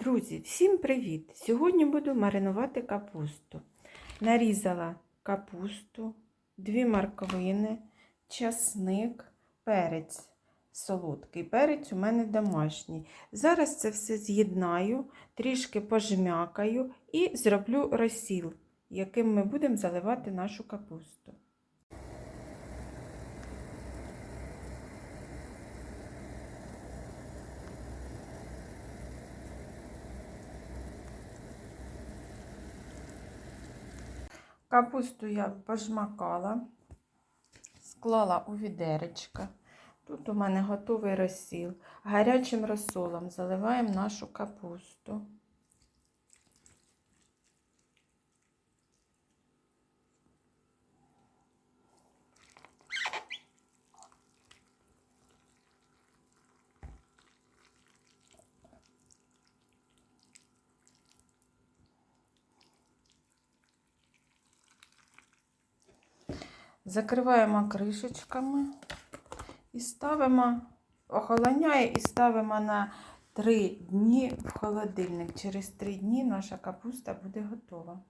Друзі, всім привіт! Сьогодні буду маринувати капусту. Нарізала капусту, дві морквини, часник, перець солодкий. Перець у мене домашній. Зараз це все з'єднаю, трішки пожмякаю і зроблю розсіл, яким ми будемо заливати нашу капусту. Капусту я пожмакала, склала у відеречка. Тут у мене готовий розсіл. Гарячим розсолом заливаємо нашу капусту. Закриваємо кришечками і ставимо, охолоняє і ставимо на 3 дні в холодильник. Через 3 дні наша капуста буде готова.